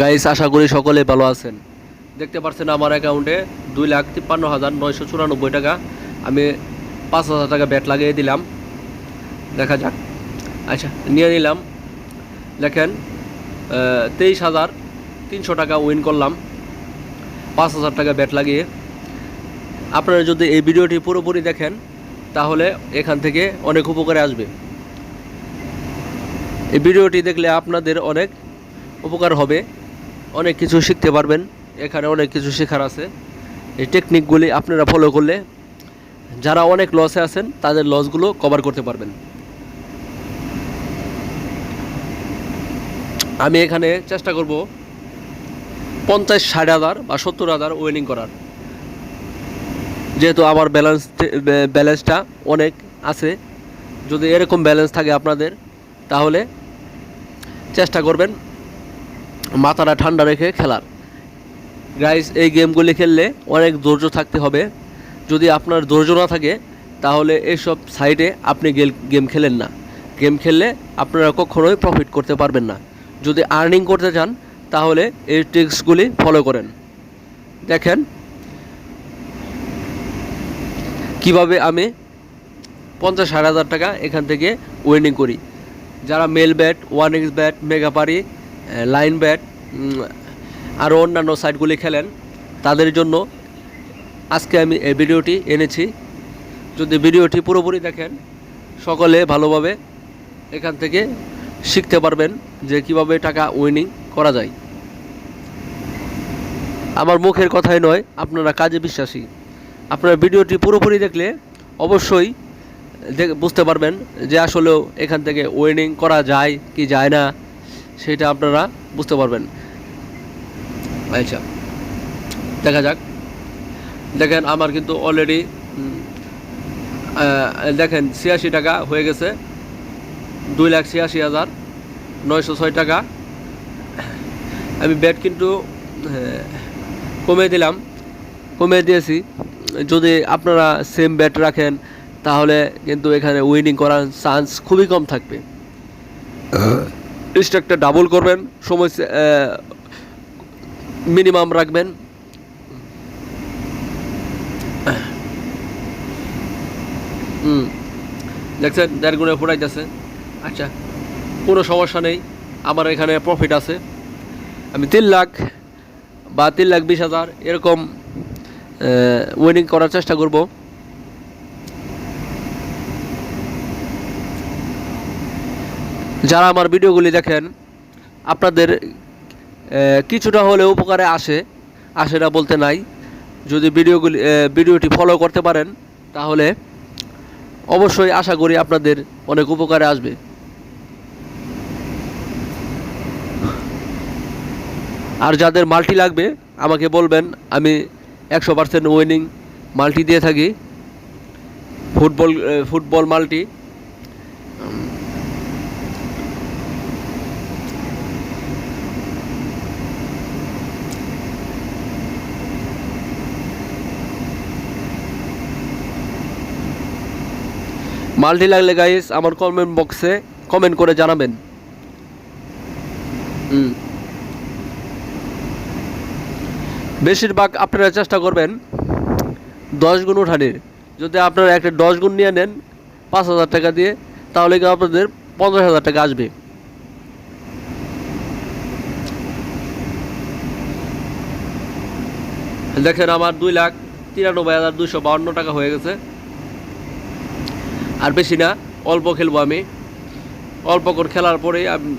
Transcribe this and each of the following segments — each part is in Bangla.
গাইস, আশা করি সকলে ভালো আছেন। দেখতে পাচ্ছেন আমার অ্যাকাউন্টে দুই লাখ তিপ্পান্ন হাজার নয়শো চুরানব্বই টাকা। আমি পাঁচ হাজার টাকা ব্যাট লাগিয়ে দিলাম। দেখা যাক। আচ্ছা নিয়ে নিলাম। দেখেন তেইশ হাজার তিনশো টাকা উইন করলাম। পাঁচ হাজার টাকা ব্যাট লাগিয়ে। আপনারা যদি এই ভিডিওটি পুরোপুরি দেখেন, তাহলে এখান থেকে অনেক উপকারে আসবে। এই ভিডিওটি দেখলে আপনাদের অনেক উপকার হবে। অনেক কিছু শিখতে পারবেন। এখানে অনেক কিছু শেখার আছে। এই টেকনিকগুলি আপনারা ফলো করলে যারা অনেক লসে আছেন, তাদের লসগুলো কভার করতে পারবেন। আমি এখানে চেষ্টা করব পঞ্চাশ, ষাট হাজার বা সত্তর হাজার উইনিং করার। যেহেতু আমার ব্যালেন্স ব্যালেন্সটা অনেক আছে, যদি এরকম ব্যালেন্স থাকে আপনাদের, তাহলে চেষ্টা করবেন মাথাটা ঠান্ডা রেখে খেলার। গাইস এই গেমগুলি খেললে অনেক ধৈর্য থাকতে হবে। যদি আপনার ধৈর্য না থাকে, তাহলে এইসব সাইটে আপনি গেম খেলেন না। গেম খেললে আপনারা কখনোই প্রফিট করতে পারবেন না। যদি আর্নিং করতে চান, তাহলে এই ট্রিক্সগুলি ফলো করেন। দেখেন কীভাবে আমি পঞ্চাশ, ষাট হাজার টাকা এখান থেকে উইনিং করি। যারা Melbet one x bet Megapari Linebet আরও অন্যান্য সাইটগুলি খেলেন। তাদের জন্য আজকে আমি এই ভিডিওটি এনেছি। যদি ভিডিওটি পুরোপুরি দেখেন, সকলে ভালোভাবে এখান থেকে শিখতে পারবেন যে কীভাবে টাকা উইনিং করা যায়। আমার মুখের কথাই নয়, আপনারা কাজে বিশ্বাসী। আপনারা ভিডিওটি পুরোপুরি দেখলে অবশ্যই বুঝতে পারবেন যে আসলেও এখান থেকে উইনিং করা যায় কি যায় না। সেটা আপনারা বুঝতে পারবেন। আচ্ছা দেখা যাক। দেখেন আমার কিন্তু অলরেডি দেখেন ছিয়াশি টাকা হয়ে গেছে। দুই লাখ ছিয়াশি হাজার নয়শো ছয় টাকা। আমি ব্যাট কিন্তু কমিয়ে দিলাম। কমিয়ে দিয়েছি। যদি আপনারা সেম ব্যাট রাখেন, তাহলে কিন্তু এখানে উইনিং করার চান্স খুবই কম থাকবে। স্ট্রাকটা ডাবল করবেন সময় মিনিমাম রাখবেন। হুম দেখছেন দেড় গুণে ফুটাইতেছে আচ্ছা। কোনো সমস্যা নেই আমার এখানে প্রফিট আছে। আমি তিন লাখ বা তিন লাখ বিশ হাজার এরকম উইনিং করার চেষ্টা করব। যারা আমার ভিডিওগুলি দেখেন, আপনাদের কিছুটা হলেও উপকারে আসে আসে না বলতে নাই। যদি ভিডিওগুলি ভিডিওটি ফলো করতে পারেন, তাহলে অবশ্যই আশা করি আপনাদের অনেক উপকারে আসবে। আর যাদের মাল্টি লাগবে, আমাকে বলবেন, আমি একশো পার্সেন্ট উইনিং মাল্টি দিয়ে থাকি। Football football multi. মাল্টি লাগলে গাইস আমার কমেন্ট বক্সে কমেন্ট করে জানাবেন। বেশিরভাগ আপনারা চেষ্টা করবেন দশ গুণ উঠানের। যদি আপনারা একটা দশ গুণ নিয়ে নেন পাঁচ হাজার টাকা দিয়ে, তাহলে কি আপনাদের পঞ্চাশ হাজার টাকা আসবে। দেখেন আমার দুই লাখ তিরানব্বই হাজার দুশো বাউন্ন টাকা হয়ে গেছে। আর বেশি না, অল্প খেলব আমি। অল্প করে খেলার আম-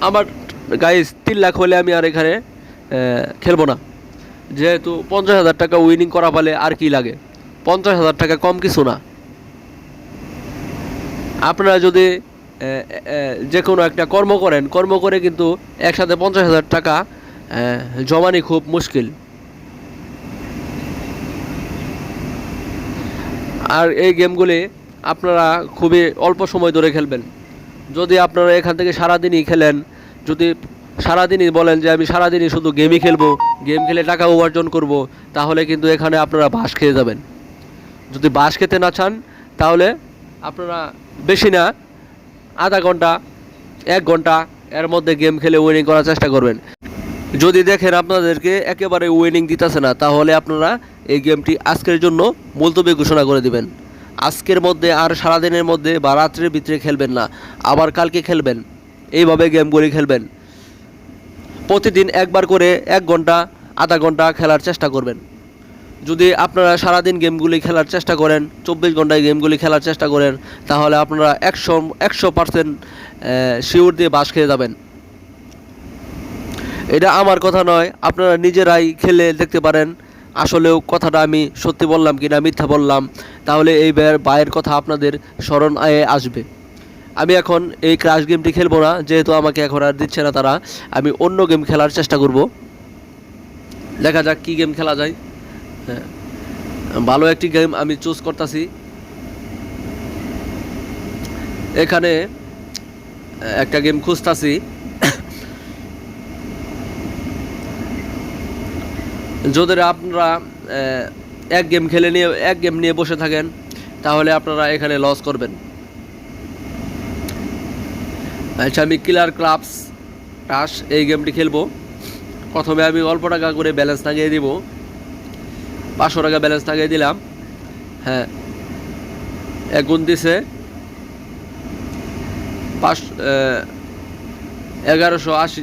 আমার গাইস তিন লাখ হলে আমি আর এখানে খেলব না। যেহেতু পঞ্চাশ হাজার টাকা উইনিং করা পালে আর কি লাগে? পঞ্চাশ হাজার টাকা কম কিছু না। আপনারা যদি যে কোনো একটা কর্ম করেন, কর্ম করে কিন্তু একসাথে পঞ্চাশ হাজার টাকা জমানি খুব মুশকিল। আর এই গেমগুলি আপনারা খুবই অল্প সময় ধরে খেলবেন। যদি আপনারা এখান থেকে সারাদিনই খেলেন, যদি সারাদিনই বলেন যে আমি সারাদিনই শুধু গেমই খেলব, গেম খেলে টাকা উপার্জন করব, তাহলে কিন্তু এখানে আপনারা বাস খেয়ে যাবেন। যদি বাস খেতে না চান, তাহলে আপনারা বেশি না, আধা ঘণ্টা, এক ঘণ্টা এর মধ্যে গেম খেলে উইনিং করার চেষ্টা করবেন। যদি দেখেন আপনাদেরকে একেবারে উইনিং দিতেছে না, তাহলে আপনারা এই গেমটি আজকের জন্য মুলতবি ঘোষণা করে দিবেন। আজকের মধ্যে আর সারাদিনের মধ্যে বা রাত্রের ভিতরে খেলবেন না। আবার কালকে খেলবেন। এইভাবে গেমগুলি খেলবেন। প্রতিদিন একবার করে এক ঘণ্টা, আধা ঘণ্টা খেলার চেষ্টা করবেন। যদি আপনারা সারাদিন গেমগুলি খেলার চেষ্টা করেন, চব্বিশ ঘন্টায় গেমগুলি খেলার চেষ্টা করেন, তাহলে আপনারা একশো একশো পার্সেন্ট শিওর দিয়ে বাস খেয়ে যাবেন। এটা আমার কথা নয়, আপনারা নিজেরাই খেলে দেখতে পারেন। আসলেও কথাটা আমি সত্যি বললাম কি না মিথ্যা বললাম, তাহলে এই ভাইয়ের কথা আপনাদের স্মরণ আয়ে আসবে। আমি এখন এই ক্রাশ গেমটি খেলব না, যেহেতু আমাকে এখন আর দিচ্ছে না তারা, আমি অন্য গেম খেলার চেষ্টা করব। দেখা যাক কী গেম খেলা যায়। হ্যাঁ ভালো একটি গেম আমি চুজ করতেছি। এখানে একটা গেম খুঁজতাছি। যদি আপনারা এক গেম খেলে নিয়ে, এক গেম নিয়ে বসে থাকেন, তাহলে আপনারা এখানে লস করবেন। আচ্ছা আমি কিলার ক্লাবস টাস এই গেমটি খেলব। প্রথমে আমি অল্প টাকা করে ব্যালেন্স লাগিয়ে দিব। পাঁচশো টাকা ব্যালেন্স লাগিয়ে দিলাম। হ্যাঁ এক গুণ দিছে। পাঁচ এগারোশো আশি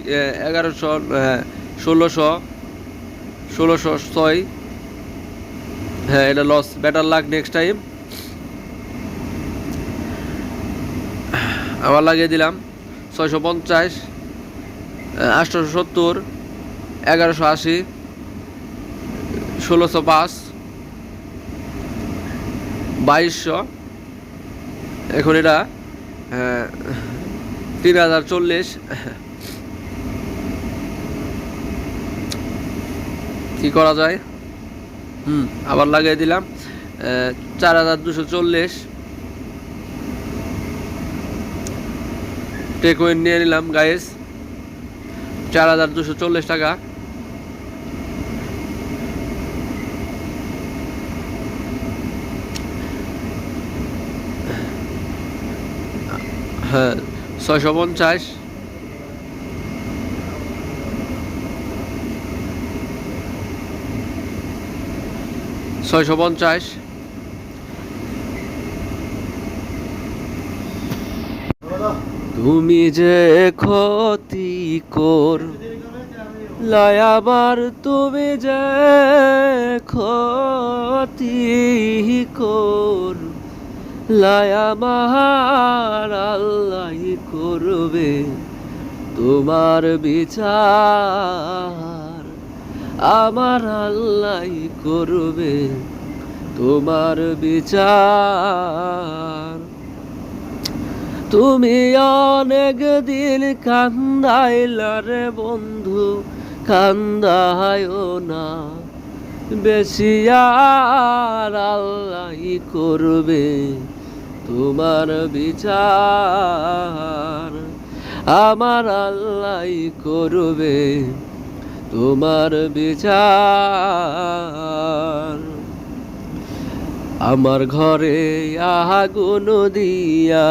এগারোশো হ্যাঁ ষোলোশো ষোলোশো ছয়। হ্যাঁ এটা loss better luck next time আবার লাগিয়ে দিলাম ছয়শো পঞ্চাশ আটশোশো সত্তর এগারোশো আশি ষোলোশো পাঁচ বাইশশো। এখন এটা আহ, তিন হাজার চল্লিশ। কি করা যায়? হুম, আবার লাগিয়ে দিলাম। চার হাজার দুশো চল্লিশ। টেকওয়েন নিয়ে নিলাম গাইস চার হাজার দুশো চল্লিশ টাকা। হ্যাঁ ছয়শো পঞ্চাশ। ছয়শো পঞ্চাশ। তুমি যে ক্ষতি কর লায়াবার তুমি যে ক্ষতি কর লায়াবার আল্লাহ করবে তোমার বিচার। আমার আল্লাহ করবে তোমার বিচার। তুমি অনেক দিন কান্দাইলারে বন্ধু, কান্দায়ও না। বেশি আর আল্লাহ করবে তোমার বিচার। আমার আল্লাহ করবে তোমার বিচার। আমার ঘরে আগুন দিয়া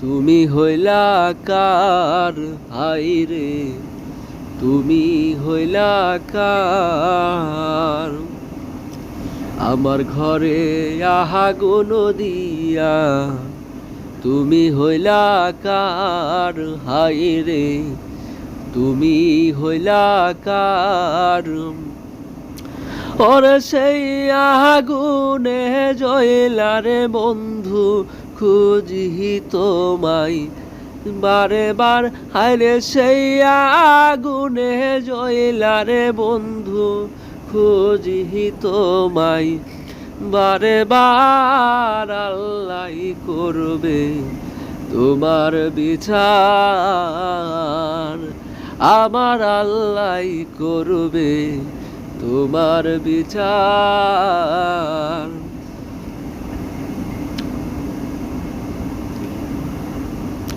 তুমি হইলা কার? হাই রে, তুমি হইলা কার? আমার ঘরে আগুন দিয়া তুমি হইলা কার? হাই রে তুমি হইলা কার ওরে সেই আগুনে জয়লারে বন্ধু খুঁজি তোমায়। বারে বার হাইরে সেই আগুনে জয়লারে বন্ধু খুঁজি তোমায়। বারে বার আল্লাহ করবে তোমার বিচার। আমার আল্লাহ করবে তোমার বিচার।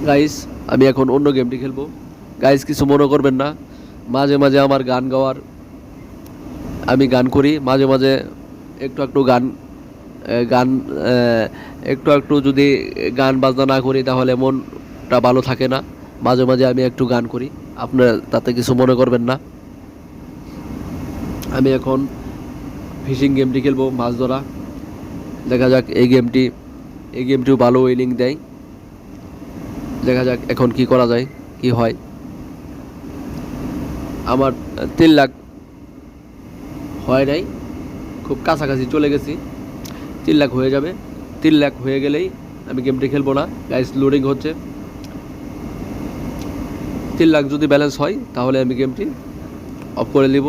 গাইস আমি এখন অন্য গেমটি খেলব। গাইস কিছু মনে করবেন না। মাঝে মাঝে আমার গান গাওয়ার আমি গান করি। মাঝে মাঝে একটু একটু গান গান একটু একটু যদি গান বাজনা না করি তাহলে মনটা ভালো থাকে না। মাঝে মাঝে আমি একটু গান করি। আপনারা তাতে কিছু মনে করবেন না। আমি এখন ফিশিং গেমটি খেলব মাছ ধরা। দেখা যাক এই গেমটি, এই গেমটিও ভালো উইনিং দেয়। দেখা যাক এখন কি করা যায়, কি হয়। আমার তিন লাখ হয় নাই, খুব কাছাকাছি চলে গেছি। তিন লাখ হয়ে যাবে। তিন লাখ হয়ে গেলেই আমি গেমটি খেলব না। গাইস লোডিং হচ্ছে। তিন লাখ যদি ব্যালেন্স হয়, তাহলে আমি গেমটি অফ করে নিব।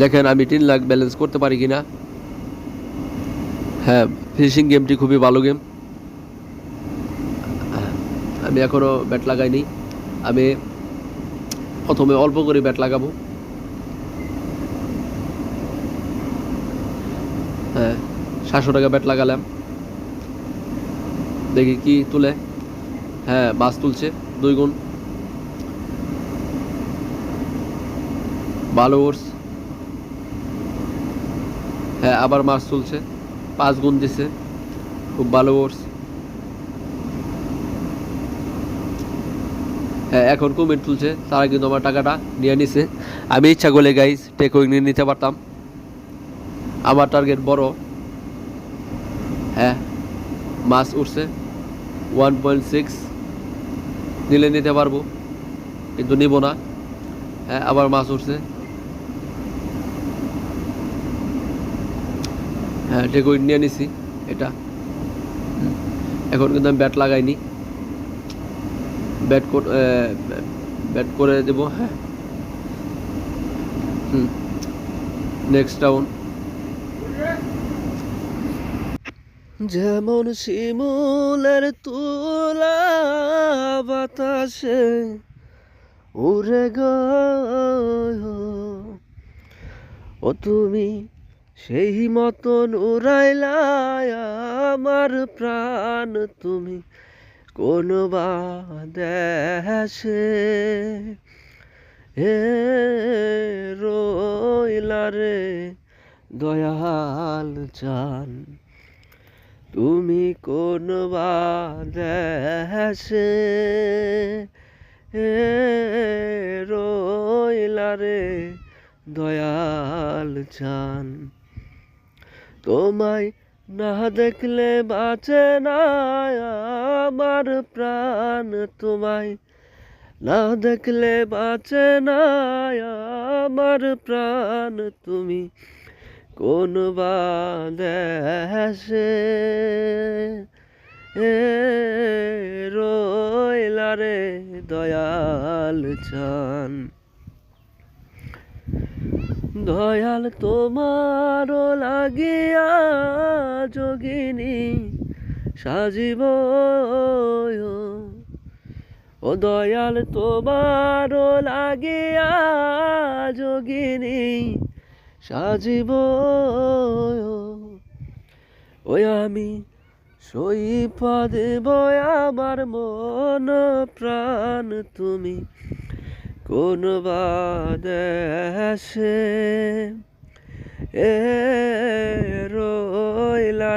দেখেন, আমি তিন লাখ ব্যালেন্স করতে পারি কিনা। হ্যাঁ ফিনিশিং গেমটি খুবই ভালো গেম আমি এখনও ব্যাট লাগাইনি। আমি প্রথমে অল্প করে ব্যাট লাগাবো। হ্যাঁ সাতশো টাকা ব্যাট লাগালাম। দেখি কি তুলে। হ্যাঁ বাস তুলছে, দুই গুণ। ভালো ওর্স। হ্যাঁ আবার মাছ চলছে পাঁচ গুণ দিছে। খুব ভালো ওর্স। হ্যাঁ এখন কমেন্ট তুলছে। তারা কিন্তু আমার টাকাটা নিয়ে নিছে। আমি ইচ্ছা করলে গাইজ টেকউইং নিয়ে নিতে পারতাম। আমার টার্গেট বড়। হ্যাঁ মাছ উঠছে ওয়ান পয়েন্ট সিক্স নিলে নিতে পারব। কিন্তু নিব না। হ্যাঁ আবার মাছ উঠছে হ্যাঁ টেকউইং নিয়ে নিছি, এটা। এখন কিন্তু আমি ব্যাট লাগাইনি। ব্যাট ব্যাট করে দেবো হ্যাঁ। নেক্সট ডাউন যেমন শিমুলের তুলা বাতাসে উড়ে গয় ও তুমি সেই মতন উড়াইলা আমার প্রাণ তুমি কোন বা দেশে। হে রইলা রে দয়াল চান, তুমি কোন বা দেশে হে দয়াল চান। তোমায় না দেখলে বাঁচে না আমার প্রাণ। তোমায় না দেখলে বাঁচে না আমার প্রাণ। তুমি কোন বা দেশে এ রইলা রে দয়াল চান। দয়াল তোমার লাগিয়া যোগিনী সাজিব ও দয়াল তোমার লাগিয়া যোগিনী সাজিব ওই আমি সই দেব আমার মন প্রাণ তুমি কোন বাদেশে এ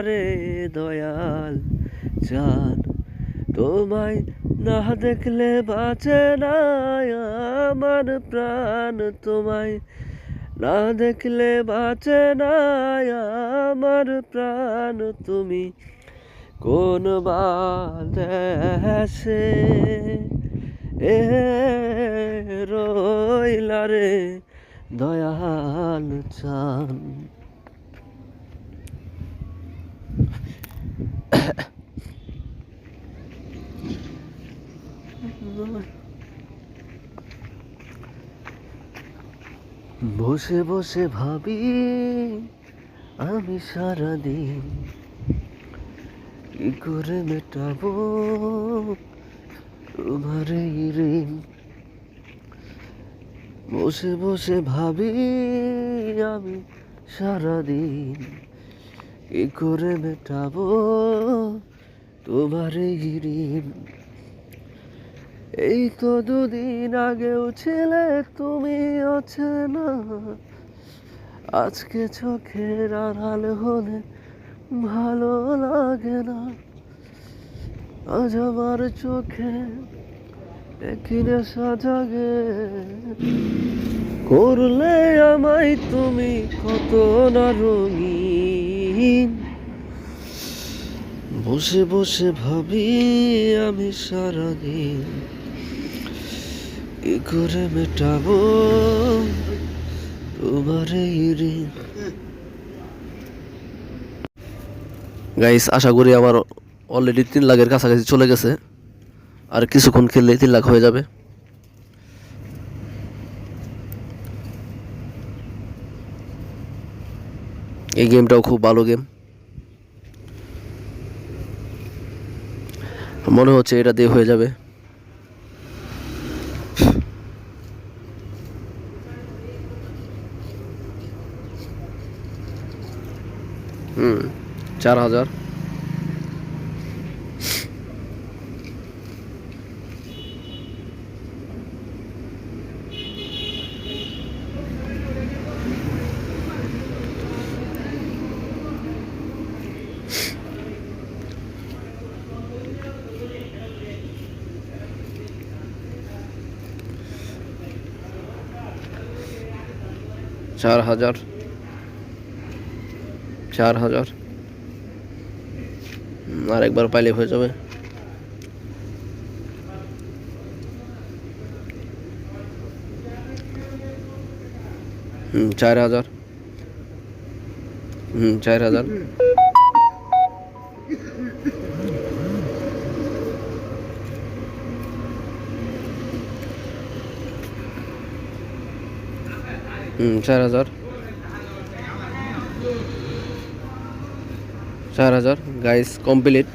রে দয়াল চান তোমায় না দেখলে বাঁচে না আমার প্রাণ, তোমায় না দেখলে বাঁচে না আমার প্রাণ, তুমি কোন বাদেশে এ রইলা রে দয়াল চান। বসে বসে ভাবি আমি সারাদিন কি করে মেটাবো? বসে বসে ভাবি আমি সারাদিন কি করে মেটাবো তোমার এই ঋণ। এই তো দুদিন আগেও ছিলে, তুমি অচেনা আজকে চোখের আড়াল হলে ভালো লাগে না। আজ আমার চোখে একই নেশা জাগে। করলে আমায় তুমি কত না রঙিন। বসে বসে ভাবি আমি সারাদিন কি করে মেটাবো তোমার এই ঋণ। গাইস আশা করি আমার অলরেডি তিন লাখের কাছাকাছি চলে গেছে। আর কিছুক্ষণ খেললেই তিন লাখ হয়ে যাবে। এই গেমটাও খুব ভালো গেম। মনে হচ্ছে এটা দিয়ে হয়ে যাবে। হুম, চার হাজার। চার হাজার চার হাজার। আর একবার পাইলে হয়ে যাবে। হুম চার হাজার। চার হাজার। চার হাজার চার হাজার গাইস কমপ্লিট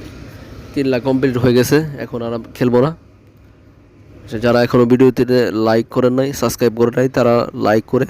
তিন লাখ কমপ্লিট হয়ে গেছে, এখন আর খেলব না। যারা এখনও ভিডিওতে লাইক করেন নাই সাবস্ক্রাইব করে নাই, তারা লাইক করে।